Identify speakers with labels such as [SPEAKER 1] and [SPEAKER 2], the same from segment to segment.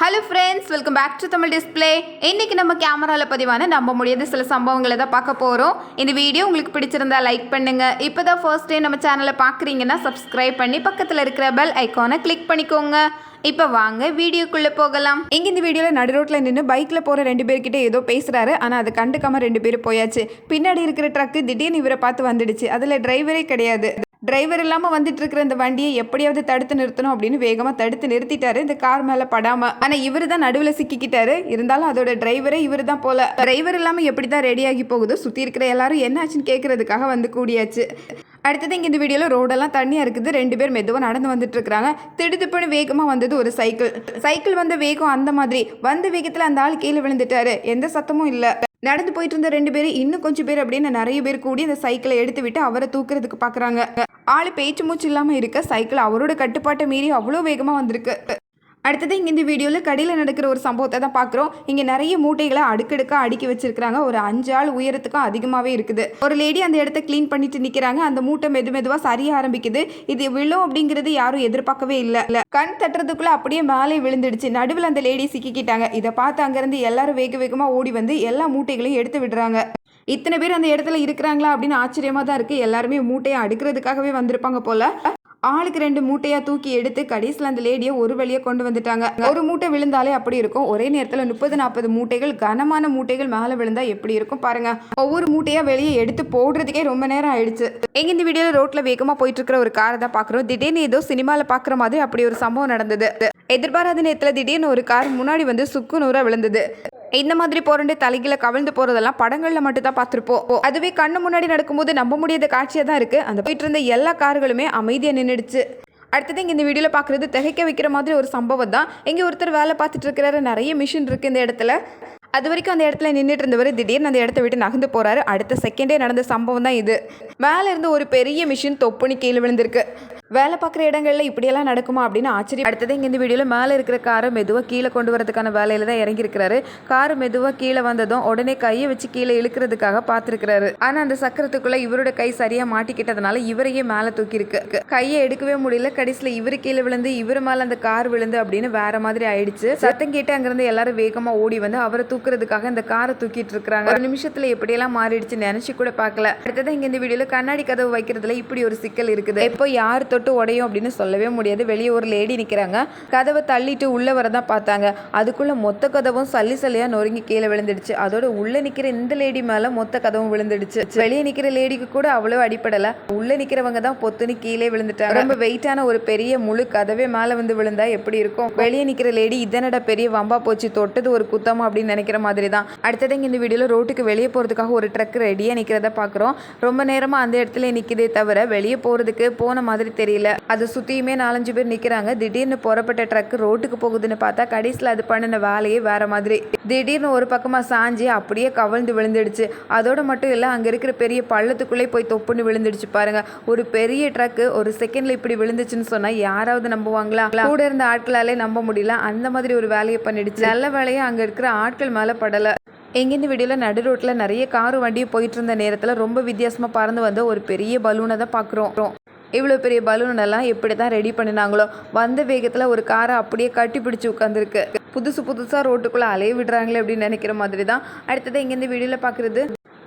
[SPEAKER 1] Hello friends welcome back to Tamil display இன்னைக்கு நம்ம கேமராவில் பதிவான நம்ப முடியாத சில சம்பவங்களை தான் பார்க்க போகிறோம் இந்த வீடியோ உங்களுக்கு பிடிச்சிருந்தா லைக் பண்ணுங்கள் இப்போ தான் ஃபர்ஸ்ட் டே நம்ம சேனலை பார்க்குறீங்கன்னா சப்ஸ்கிரைப் பண்ணி பக்கத்தில் இருக்கிற பெல் ஐக்கானை கிளிக் பண்ணிக்கோங்க. இப்போ வாங்க வீடியோக்குள்ளே போகலாம்.
[SPEAKER 2] இங்கே இந்த வீடியோவில் நடு ரோட்டில் நின்று பைக்கில் போகிற ரெண்டு பேர்கிட்ட ஏதோ பேசுகிறாரு ஆனால் அதை கண்டுக்காமல் ரெண்டு பேரும் போயாச்சு. பின்னாடி இருக்கிற ட்ரக்கு திடீர்னு இவரை பார்த்து வந்துடுச்சு. அதில் டிரைவரே கிடையாது. டிரைவர் இல்லாமல் வந்துட்டு இருக்கிற இந்த வண்டியை எப்படியாவது தடுத்து நிறுத்தணும் அப்படின்னு வேகமாக தடுத்து நிறுத்திட்டாரு. இந்த கார் மேலே படாமல் ஆனால் இவர் தான் நடுவில் சிக்கிக்கிட்டாரு. இருந்தாலும் அதோட டிரைவரே இவர் தான் போல. டிரைவர் இல்லாமல் எப்படி தான் ரெடி ஆகி போகுதோ சுற்றி இருக்கிற எல்லாரும் என்ன ஆச்சுன்னு கேட்கறதுக்காக வந்து கூடியாச்சு. அடுத்தது இங்கே இந்த வீடியோவில் ரோடெல்லாம் தண்ணியாக இருக்குது. ரெண்டு பேர் மெதுவாக நடந்து வந்துட்டு இருக்கிறாங்க திடுதிப்புன்னு வேகமாக வந்தது ஒரு சைக்கிள் சைக்கிள் வந்த வேகம் அந்த மாதிரி. வந்த வேகத்தில் அந்த ஆள் கீழே விழுந்துட்டாரு. எந்த சத்தமும் இல்லை. நடந்து போயிட்டு இருந்த ரெண்டு பேர் இன்னும் கொஞ்சம் பேர் அப்படின்னு நிறைய பேர் கூடி அந்த சைக்கிளை எடுத்து விட்டு அவரை தூக்குறதுக்கு பார்க்குறாங்க ஆள் பேச்சு மூச்சு இல்லாமல் இருக்க சைக்கிள் அவரோட கட்டுப்பாட்டை மீறி அவ்வளோ வேகமாக வந்திருக்கு. அடுத்தது இங்கே இந்த வீடியோவில் கடையில் நடக்கிற ஒரு சம்பவத்தை தான் பார்க்குறோம் இங்கே நிறைய மூட்டைகளை அடுக்கடுக்காக அடுக்கி வச்சிருக்கிறாங்க. ஒரு அஞ்சு ஆள் உயரத்துக்கும் அதிகமாகவே இருக்குது. ஒரு லேடி அந்த இடத்த க்ளீன் பண்ணிட்டு நிற்கிறாங்க அந்த மூட்டை மெது மெதுவாக சரிய ஆரம்பிக்குது. இது விழும் அப்படிங்கிறது யாரும் எதிர்பார்க்கவே இல்லை. இல்லை கண் தட்டுறதுக்குள்ளே அப்படியே மேலே விழுந்துடுச்சு. நடுவில் அந்த லேடி சிக்கிக்கிட்டாங்க. இதை பார்த்து அங்கேருந்து எல்லாரும் வேக வேகமாக ஓடி வந்து எல்லா மூட்டைகளையும் எடுத்து விடுறாங்க. இத்தனை பேர் அந்த இடத்துல இருக்கிறாங்களா அப்படின்னு ஆச்சரியமாக தான் இருக்குது எல்லாருமே மூட்டையை அடுக்கிறதுக்காகவே வந்திருப்பாங்க போல. ஆளுக்கு ரெண்டு மூட்டையா தூக்கி எடுத்து கடைசியில் அந்த லேடியை ஒரு வழியாக கொண்டு வந்துட்டாங்க. ஒரு மூட்டை விழுந்தாலே அப்படி இருக்கும். ஒரே நேரத்தில் முப்பது நாற்பது மூட்டைகள் கனமான மூட்டைகள் மேலே விழுந்தா எப்படி இருக்கும் பாருங்க. ஒவ்வொரு மூட்டையா வெளியே எடுத்து போடுறதுக்கே ரொம்ப நேரம் ஆயிடுச்சு. எங்க இந்த வீடியோவில் ரோட்ல வேகமாக போயிட்டு இருக்கிற ஒரு காரை தான் பார்க்குறோம் திடீர்னு ஏதோ சினிமாவில் பார்க்குற மாதிரி அப்படி ஒரு சம்பவம் நடந்தது. எதிர்பாராத நேரத்தில் திடீர்னு ஒரு கார் முன்னாடி வந்து சுக்கு நூறாக விழுந்தது. இந்த மாதிரி போறண்டு தலைகீழ கவிழ்ந்து போறதெல்லாம் படங்கள்ல மட்டும்தான் பார்த்துருப்போம். அதுவே கண்ணு முன்னாடி நடக்கும்போது நம்ப முடியாத காட்சியா தான் இருக்கு. அந்த போயிட்டு இருந்த எல்லா கார்களுமே அமைதியா நின்றுடுச்சு அடுத்தது இங்கே இந்த வீடியோவில் பார்க்குறது திகைக்க வைக்கிற மாதிரி ஒரு சம்பவம் தான். இங்கே ஒருத்தர் வேலை பார்த்துட்டு இருக்கிறாரு. நிறைய மிஷின் இருக்குது இந்த இடத்துல. அது வரைக்கும் அந்த இடத்துல நின்றுட்டு இருந்தவர் திடீர்னு அந்த இடத்த விட்டு நகர்ந்து போறாரு. அடுத்த செகண்டே நடந்த சம்பவம் தான் இது. மேலே இருந்து ஒரு பெரிய மிஷின் தொப்புனி கீழே விழுந்திருக்கு. வேலை பார்க்குற இடங்களில் இப்படியெல்லாம் நடக்குமா அப்படின்னு ஆச்சரியம் அடுத்தது இங்கே இந்த வீடியோவில் மேலே இருக்கிற காரை மெதுவாக கீழே கொண்டு வரதுக்கான வேலையில் தான் இறங்கியிருக்கிறாரு. கார் மெதுவாக கீழே வந்ததும் உடனே கையை வச்சு கீழே இழுக்கிறதுக்காக பார்த்துருக்கிறாரு. ஆனால் அந்த சக்கரத்துக்குள்ளே இவரோட கை சரியாக மாட்டிக்கிட்டதுனால இவரையே மேலே தூக்கியிருக்கு. கையை எடுக்கவே முடியல. கடைசியில் இவர் கீழே விழுந்து இவர் மேலே அந்த கார் விழுந்து அப்படின்னு வேற மாதிரி ஆயிடுச்சு. சத்தம் கேட்டு அங்கேருந்து எல்லாரும் வேகமாக ஓடி வந்து அவரை தூக்குறதுக்காக இந்த காரை தூக்கிட்டு இருக்கிறாங்க. ஒரு நிமிஷத்தில் எப்படியெல்லாம் மாறிடுச்சு நினச்சி கூட பார்க்கல. அடுத்தது இங்கே இந்த வீடியோவில் கண்ணாடி கதவு வைக்கிறதுல இப்படி ஒரு சிக்கல் இருக்குது. இப்போ யார் தொட்டு உடையும் அப்படின்னு சொல்லவே முடியாது. வெளியே ஒரு லேடி நிக்கிறாங்க. கதவை தள்ளிட்டு உள்ள வரதான் பார்த்தாங்க. அதுக்குள்ள மொத்த கதவும் சல்லி சல்லியா நொறுங்கி கீழே விழுந்துடுச்சு. அதோட உள்ள நிக்கிற இந்த லேடி மேல மொத்த கதவும் விழுந்துடுச்சு. வெளியே நிக்கிற லேடிக்கு கூட அவ்வளவு அடிப்படலை உள்ள நிக்கிறவங்க தான் பொத்துன்னு கீழே விழுந்துட்டாங்க. ரொம்ப வெயிட்டான ஒரு பெரிய முழு கதவே மேல வந்து விழுந்தா எப்படி இருக்கும்? வெளியே நிக்கிற லேடி இதனடா பெரிய வம்பா போச்சு. தொட்டது ஒரு குத்தமா அப்படின்னு நினைக்கிற மாதிரி தான் அடுத்தது இந்த வீடியோவில் ரோட்டுக்கு வெளியே போறதுக்காக ஒரு ட்ரக் ரெடியா நிக்கிறத பாக்குறோம். ரொம்ப நேரமா அந்த இடத்துல நிற்கிதே தவிர வெளியே போறதுக்கு போன மாதிரி தெரியும் தெரியல. அது சுத்தியுமே நாலஞ்சு பேர் நிக்கிறாங்க. திடீர்னு புறப்பட்ட ட்ரக் ரோட்டுக்கு போகுதுன்னு பார்த்தா கடைசியில் அது பண்ணின வேலையே வேற மாதிரி. திடீர்னு ஒரு பக்கமா சாஞ்சி அப்படியே கவிழ்ந்து விழுந்துடுச்சு. அதோட மட்டும் இல்லை அங்க இருக்கிற பெரிய பள்ளத்துக்குள்ளே போய் தொப்புன்னு விழுந்துடுச்சு பாருங்க. ஒரு பெரிய ட்ரக் ஒரு செகண்ட்ல இப்படி விழுந்துச்சுன்னு சொன்னா யாராவது நம்புவாங்களா? கூட இருந்த ஆட்களாலே நம்ப முடியல. அந்த மாதிரி ஒரு வேலையை பண்ணிடுச்சு. நல்ல வேலையை அங்க இருக்கிற ஆட்கள் மேல படல. எங்கேருந்து வீடியோவில் நடு ரோட்டில் நிறைய காரு வண்டியும் போயிட்டு இருந்த நேரத்தில் ரொம்ப வித்தியாசமாக பறந்து வந்த ஒரு பெரிய பலூனை தான் பார்க்குறோம் இவ்வளோ பெரிய பலூன் எல்லாம் எப்படி தான் ரெடி பண்ணினாங்களோ வந்த வேகத்தில் ஒரு காரை அப்படியே கட்டி பிடிச்சி உட்காந்துருக்கு புதுசு புதுசாக ரோட்டுக்குள்ளே அலைய விடுறாங்களே அப்படின்னு நினைக்கிற மாதிரி தான் அடுத்தது இங்கேருந்து வீடியோவில் பார்க்குறது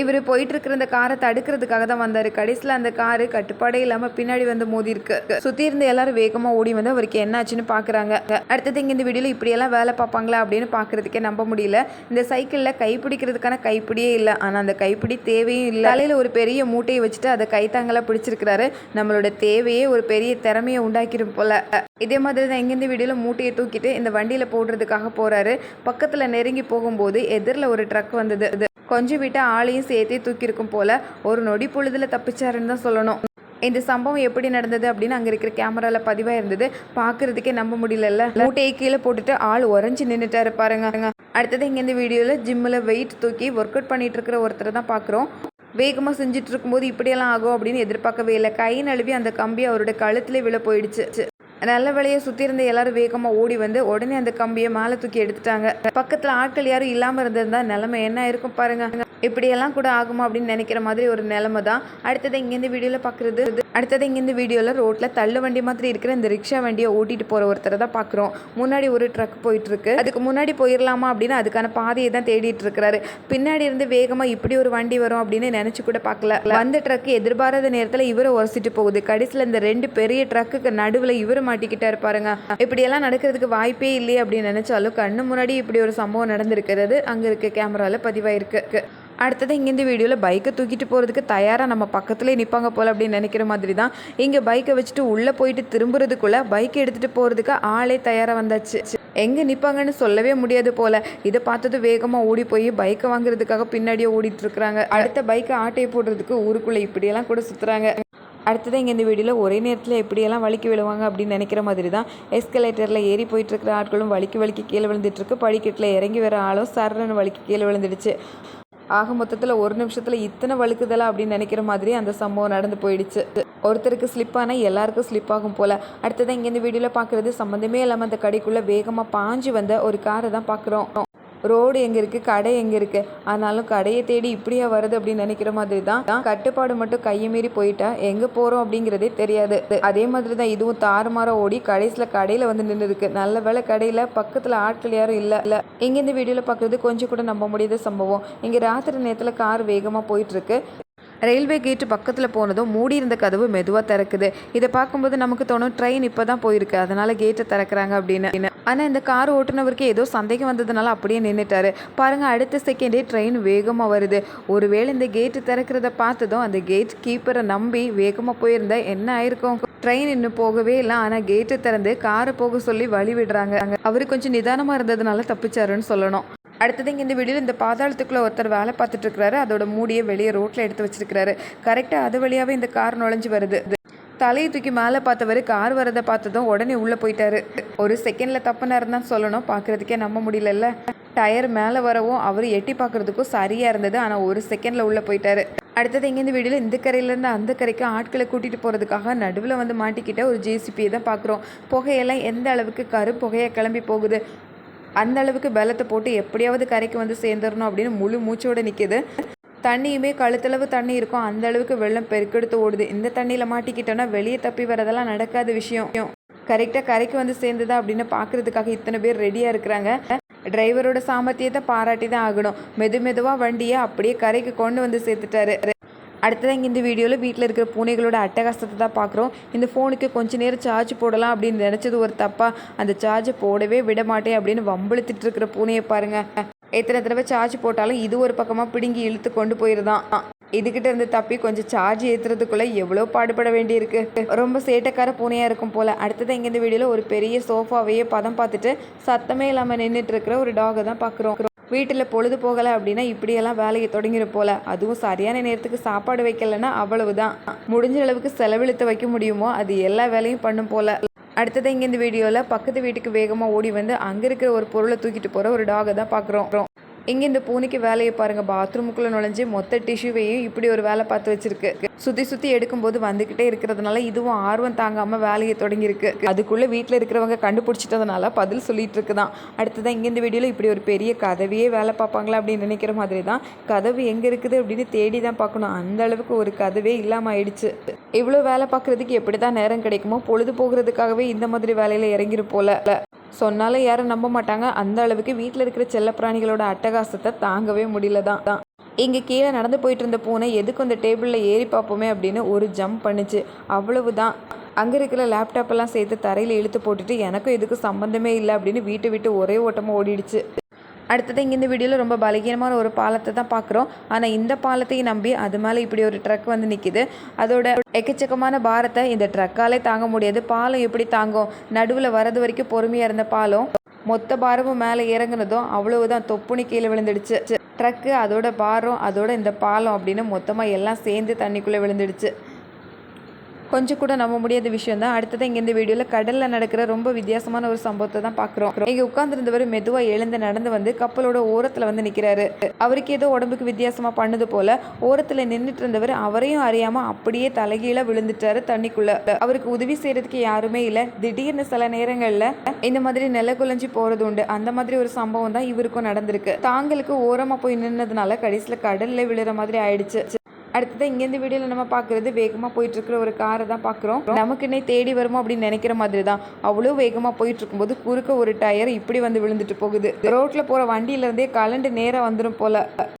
[SPEAKER 2] இவர் போயிட்டு அந்த இந்த காரை தடுக்கிறதுக்காக தான் வந்தாரு. கடைசியில் அந்த காரு கட்டுப்பாடே இல்லாம பின்னாடி வந்து மோதி இருக்கு சுத்தி இருந்த எல்லாரும் வேகமா ஓடி வந்து அவருக்கு என்னாச்சுன்னு பாக்குறாங்க. அடுத்தது இங்க இந்த வீடியோல இப்படியெல்லாம் வேலை பார்ப்பாங்களா அப்படின்னு பாக்குறதுக்கே நம்ப முடியல. இந்த சைக்கிள்ல கைப்பிடிக்கிறதுக்கான கைப்பிடியே இல்லை. ஆனா அந்த கைப்பிடி தேவையும் இல்லை. தலையில ஒரு பெரிய மூட்டையை வச்சுட்டு அதை கைத்தாங்களா பிடிச்சிருக்கிறாரு. நம்மளோட தேவையே ஒரு பெரிய திறமையை உண்டாக்கிடும் போல. இதே மாதிரி தான் எங்கேருந்து வீடியோல மூட்டையை தூக்கிட்டு இந்த வண்டியில போடுறதுக்காக போறாரு. பக்கத்துல நெருங்கி போகும்போது எதிரில் ஒரு ட்ரக் வந்தது. கொஞ்சம் விட்டு ஆளையும் சேர்த்தே தூக்கியிருக்கும் போல ஒரு நொடி பொழுதுல தப்பிச்சாருன்னு தான் சொல்லணும். இந்த சம்பவம் எப்படி நடந்தது அப்படின்னு அங்கே இருக்கிற கேமரால பதிவாக இருந்தது. பாக்குறதுக்கே நம்ப முடியலல்ல. மூட்டையை கீழே போட்டுட்டு ஆள் உறைஞ்சி நின்றுட்டாரு பாருங்க. அடுத்தது இங்கே இந்த வீடியோவில் ஜிம்மில் வெயிட் தூக்கி ஒர்க் அவுட் பண்ணிட்டு இருக்கிற ஒருத்தரை தான் பார்க்குறோம். வேகமாக செஞ்சுட்டு இருக்கும்போது இப்படியெல்லாம் ஆகும் அப்படின்னு எதிர்பார்க்கவே இல்லை. கை நழுவி அந்த கம்பி அவரோட கழுத்துல விழ போயிடுச்சு. நல்ல வேலையை சுற்றி இருந்த எல்லாரும் வேகமாக ஓடி வந்து உடனே அந்த கம்பியை மேலே தூக்கி எடுத்துட்டாங்க. பக்கத்தில் ஆட்கள் யாரும் இல்லாமல் இருந்திருந்தா நிலைமை என்ன இருக்கும் பாருங்க. இப்படியெல்லாம் கூட ஆகுமா அப்படின்னு நினைக்கிற மாதிரி ஒரு நிலமை தான். அடுத்தது இங்கேருந்து வீடியோவில் பார்க்குறது அடுத்தது இங்கேருந்து வீடியோவில் ரோட்டில் தள்ளு வண்டி மாதிரி இருக்கிற இந்த ரிக்ஷா வண்டியை ஓட்டிட்டு போகிற ஒருத்தரை தான் பார்க்குறோம் முன்னாடி ஒரு ட்ரக் போயிட்டுருக்கு. அதுக்கு முன்னாடி போயிடலாமா அப்படின்னு அதுக்கான பாதையை தான் தேடிட்டு இருக்கிறாரு. பின்னாடி இருந்து வேகமாக இப்படி ஒரு வண்டி வரும் அப்படின்னு நினச்சி கூட பார்க்கல. வந்த ட்ரக் எதிர்பாராத நேரத்தில் இவரை உரசிட்டு போகுது. கடைசியில் இந்த ரெண்டு பெரிய ட்ரக்குக்கு நடுவில் இவர் மாட்டிக்கிட்டா பாருங்க. இப்படியெல்லாம் நடக்கிறதுக்கு வாய்ப்பே இல்லையே அப்படின்னு நினச்சாலும் கண்ணு முன்னாடி இப்படி ஒரு சம்பவம் நடந்திருக்கிறது. அங்கே இருக்க கேமராவில் பதிவாயிருக்கு. அடுத்தது இங்கேருந்து வீடியோவில் பைக்கை தூக்கிட்டு போகிறதுக்கு தயாராக நம்ம பக்கத்துலேயே நிற்பாங்க போல் அப்படின்னு நினைக்கிற மாதிரி தான் இங்கே பைக்கை வச்சுட்டு உள்ளே போயிட்டு திரும்புறதுக்குள்ளே பைக்கை எடுத்துகிட்டு போகிறதுக்கு ஆளே தயாராக வந்தாச்சு. எங்கே நிற்பாங்கன்னு சொல்லவே முடியாது போல். இதை பார்த்தது வேகமாக ஓடி போய் பைக்கை வாங்குறதுக்காக பின்னாடியே ஓடிட்டுருக்குறாங்க. அடுத்த பைக்கை ஆட்டையை போடுறதுக்கு ஊருக்குள்ளே இப்படியெல்லாம் கூட சுற்றுறாங்க அடுத்தது இங்கே இந்த வீடியோவில் ஒரே நேரத்தில் எப்படியெல்லாம் வலிக்கு விழுவாங்க அப்படின்னு நினைக்கிற மாதிரி தான் எஸ்கலேட்டரில் ஏறி போயிட்டு இருக்கிற ஆட்களும் வலிக்கு வலிக்கு கீழே விழுந்துட்டுருக்கு. படிக்கட்டில் இறங்கி வர ஆளும் சரன்னு வலிக்கு கீழே விழுந்துடுச்சு. ஆக மொத்தத்தில் ஒரு நிமிஷத்தில் இத்தனை வழுக்குதலா அப்படின்னு நினைக்கிற மாதிரி அந்த சம்பவம் நடந்து போயிடுச்சு. ஒருத்தருக்கு ஸ்லிப் ஆனால் எல்லாருக்கும் ஸ்லிப் ஆகும் போல். அடுத்ததான் இங்கேருந்து வீடியோவில் பார்க்குறது சம்மந்தமே இல்லாமல் அந்த கடைக்குள்ளே வேகமாக பாஞ்சு வந்த ஒரு காரை தான் பார்க்குறோம் ரோடு எங்கே இருக்குது கடை எங்கே இருக்குது ஆனாலும் கடையை தேடி இப்படியா வருது அப்படின்னு நினைக்கிற மாதிரி தான் கட்டுப்பாடு மட்டும் கையை மீறி போயிட்டா எங்கே போகிறோம் அப்படிங்கிறதே தெரியாது. அதே மாதிரி தான் இதுவும் தாறுமாறாக ஓடி கடைசியில் கடையில் வந்து நின்று இருக்கு நல்ல வேலை கடையில் பக்கத்தில் ஆட்கள் யாரும் இல்லை. இல்லை. இங்கே இந்த வீடியோவில் பார்க்குறது கொஞ்சம் கூட நம்ப முடியாத சம்பவம். இங்கே ராத்திரி நேரத்தில் கார் வேகமாக போயிட்டுருக்கு ரயில்வே கேட்டு பக்கத்தில் போனதும் மூடி இருந்த கதவு மெதுவாக திறக்குது. இதை பார்க்கும்போது நமக்கு தோணும் ட்ரெயின் இப்போ தான் போயிருக்கு. அதனால கேட்டை திறக்கிறாங்க அப்படின்னு. ஆனால் இந்த கார் ஓட்டுனவருக்கு ஏதோ சந்தேகம் வந்ததுனால அப்படியே நின்றுட்டாரு பாருங்க அடுத்த செகண்டே ட்ரெயின் வேகமாக வருது. ஒருவேளை இந்த கேட்டு திறக்கிறத பார்த்ததும் அந்த கேட் கீப்பரை நம்பி வேகமாக போயிருந்தா என்ன ஆயிருக்கும்? ட்ரெயின் இன்னும் போகவே இல்லை. ஆனால் கேட்டு திறந்து காரை போக சொல்லி வழி விடுறாங்க. அவர் கொஞ்சம் நிதானமாக இருந்ததுனால தப்பிச்சாருன்னு சொல்லணும். அடுத்தது இங்கே இந்த வீடியோவில் இந்த பாதாளத்துக்குள்ளே ஒருத்தர் வேலை பார்த்துட்டு இருக்கிறாரு அதோட மூடியை வெளியே ரோட்டில் எடுத்து வச்சிருக்கிறாரு. கரெக்டாக அது வழியாகவே இந்த கார் நுழைஞ்சு வருது. தலையை தூக்கி மேலே பார்த்தவர் கார் வரதை பார்த்ததும் உடனே உள்ளே போயிட்டாரு. ஒரு செகண்டில் தப்புனாருன்னு தான் சொல்லணும். பார்க்குறதுக்கே நம்ப முடியலல்ல. டயர் மேலே வரவும் அவர் எட்டி பார்க்குறதுக்கும் சரியாக இருந்தது. ஆனால் ஒரு செகண்டில் உள்ளே போயிட்டாரு. அடுத்தது இங்கேருந்து இந்த இந்த கரையிலேருந்து அந்த கரைக்கு ஆட்களை கூட்டிகிட்டு போகிறதுக்காக நடுவில் வந்து மாட்டிக்கிட்ட ஒரு ஜேசிபியை தான் பார்க்குறோம். புகையெல்லாம் எந்த அளவுக்கு கரு புகையை கிளம்பி போகுது? அந்த அளவுக்கு பலத்தை போட்டு எப்படியாவது கரைக்கு வந்து சேர்ந்துடணும் அப்படின்னு முழு மூச்சோடு நிற்கிது தண்ணியுமே கழுத்தளவு தண்ணி இருக்கும். அந்த அளவுக்கு வெள்ளம் பெருக்கெடுத்து ஓடுது. இந்த தண்ணியில் மாட்டிக்கிட்டோன்னா வெளியே தப்பி வரதெல்லாம் நடக்காத விஷயம். கரெக்டாக கரைக்கு வந்து சேர்ந்துதா அப்படின்னு பார்க்குறதுக்காக இத்தனை பேர் ரெடியாக இருக்கிறாங்க. டிரைவரோட சாமர்த்தியத்தை பாராட்டி தான் ஆகணும். மெது மெதுவாக வண்டியை அப்படியே கரைக்கு கொண்டு வந்து சேர்த்துட்டாரு. அடுத்ததான் இங்கே இந்த வீடியோவில் வீட்டில் இருக்கிற பூனைகளோட அட்டகாசத்தை தான் பார்க்குறோம். இந்த ஃபோனுக்கு கொஞ்ச நேரம் சார்ஜ் போடலாம் அப்படின்னு நினச்சது ஒரு தப்பா. அந்த சார்ஜை போடவே விட மாட்டேன் அப்படின்னு வம்பிழுத்துட்டு இருக்கிற பூனையை பாருங்க. எத்தனை தடவை சார்ஜ் போட்டாலும் இது ஒரு பக்கமாக பிடுங்கி இழுத்து கொண்டு போயிருதான். இதுகிட்ட இருந்து தப்பி கொஞ்சம் சார்ஜ் ஏற்றுறதுக்குள்ளே எவ்வளோ பாடுபட வேண்டியிருக்கு. ரொம்ப சேட்டக்கார பூனையாக இருக்கும் போல். அடுத்தது இங்கே இந்த வீடியோவில் ஒரு பெரிய சோஃபாவையே பதம் பார்த்துட்டு சத்தமே இல்லாமல் நின்றுட்டு இருக்கிற ஒரு டாகை தான் பார்க்குறோம். வீட்டில் பொழுது போகலை அப்படின்னா இப்படியெல்லாம் வேலையை தொடங்கிடும் போல. அதுவும் சரியான நேரத்துக்கு சாப்பாடு வைக்கலைன்னா அவ்வளவுதான். முடிஞ்ச அளவுக்கு செலவழித்து வைக்க முடியுமோ அது எல்லா வேலையும் பண்ணும் போல. அடுத்தது இங்கே இந்த வீடியோவில் பக்கத்து வீட்டுக்கு வேகமாக ஓடி வந்து அங்கே இருக்கிற ஒரு பொருளை தூக்கிட்டு போகிற ஒரு டாகை தான் பார்க்குறோம் இங்கே இந்த பூனைக்கு வேலையை பாருங்கள் பாத்ரூமுக்குள்ளே நுழைஞ்சு மொத்த டிஷ்யூவையும் இப்படி ஒரு வேலை பார்த்து வச்சிருக்கு. சுற்றி சுற்றி எடுக்கும்போது வந்துக்கிட்டே இருக்கிறதுனால இதுவும் ஆர்வம் தாங்காமல் வேலையை தொடங்கியிருக்கு. அதுக்குள்ளே வீட்டில் இருக்கிறவங்க கண்டுபிடிச்சிட்டதுனால பதில் சொல்லிட்டு இருக்குதான். அடுத்ததான் இங்கே இந்த வீடியோவில் இப்படி ஒரு பெரிய கதவையே வேலை பார்ப்பாங்களா அப்படின்னு நினைக்கிற மாதிரி தான் கதவு எங்கே இருக்குது அப்படின்னு தேடி தான் பார்க்கணும். அந்த அளவுக்கு ஒரு கதவே இல்லாமல் ஆயிடுச்சு. இவ்வளோ வேலை பார்க்குறதுக்கு எப்படி தான் நேரம் கிடைக்குமோ பொழுது போகிறதுக்காகவே இந்த மாதிரி வேலையில் இறங்கிரு போல சொன்னாலும் யாரும் நம்ப மாட்டாங்க. அந்த அளவுக்கு வீட்டில் இருக்கிற செல்லப்பிராணிகளோட அட்டகாசத்தை தாங்கவே முடியல தான். தான் இங்கே கீழே நடந்து போயிட்டு இருந்த பூனை எதுக்கு அந்த டேபிளில் ஏறி பார்ப்போமே அப்படின்னு ஒரு ஜம்ப் பண்ணுச்சு. அவ்வளவுதான். அங்கே இருக்கிற லேப்டாப்பெல்லாம் சேர்த்து தரையில் இழுத்து போட்டுட்டு எனக்கும் இதுக்கு சம்மந்தமே இல்லை அப்படின்னு வீட்டை விட்டு ஒரே ஓட்டமாக ஓடிடுச்சு. அடுத்தது இங்கே இந்த வீடியோவில் ரொம்ப பலகீனமான ஒரு பாலத்தை தான் பார்க்குறோம் ஆனால் இந்த பாலத்தையும் நம்பி அது மேலே இப்படி ஒரு ட்ரக் வந்து நிற்கிது அதோட எக்கச்சக்கமான பாரத்தை இந்த ட்ரக்காலே தாங்க முடியாது. பாலம் எப்படி தாங்கும்? நடுவில் வரது வரைக்கும் பொறுமையாக இருந்த பாலம் மொத்த பாரமும் மேலே இறங்குனதும் அவ்வளவுதான் தொப்புனி கீழே விழுந்துடுச்சு. ட்ரக்கு அதோட பாரம் அதோட இந்த பாலம் அப்படின்னு மொத்தமாக எல்லாம் சேர்ந்து தண்ணிக்குள்ளே விழுந்துடுச்சு. கொஞ்சம் கூட நம்ப முடியாத விஷயம் தான். அடுத்தது இங்கே இந்த வீடியோவில் கடலில் நடக்கிற ரொம்ப வித்தியாசமான ஒரு சம்பவத்தை தான் பார்க்குறோம் இங்கே உட்காந்துருந்தவர் மெதுவாக எழுந்து நடந்து வந்து கப்பலோட ஓரத்தில் வந்து நிற்கிறாரு அவருக்கு ஏதோ உடம்புக்கு வித்தியாசமாக பண்ணுது போல ஓரத்தில் நின்றுட்டு இருந்தவர் அவரையும் அறியாமல் அப்படியே தலைகீழ விழுந்துட்டாரு தண்ணிக்குள்ள. அவருக்கு உதவி செய்யறதுக்கு யாருமே இல்லை. திடீர்னு சில நேரங்களில் இந்த மாதிரி நில குலைஞ்சி போகிறது உண்டு. அந்த மாதிரி ஒரு சம்பவம் தான் இவருக்கும் நடந்திருக்கு. தாங்களுக்கு ஓரமாக போய் நின்னதுனால கடைசியில் கடலில் விழுற மாதிரி ஆயிடுச்சு. அடுத்தது இங்கேருந்து வீடியோவில் நம்ம பார்க்குறது வேகமாக போயிட்டு இருக்கிற ஒரு காரை தான் பார்க்குறோம். நமக்குன்னே தேடி வருமோ அப்படின்னு நினைக்கிற மாதிரி தான் அவ்வளோ வேகமாக போயிட்டு இருக்கும்போது குறுக்க ஒரு டயர் இப்படி வந்து விழுந்துட்டு போகுது. ரோட்டில் போகிற வண்டியிலேருந்தே கலண்டு நேராக வந்துடும் போல.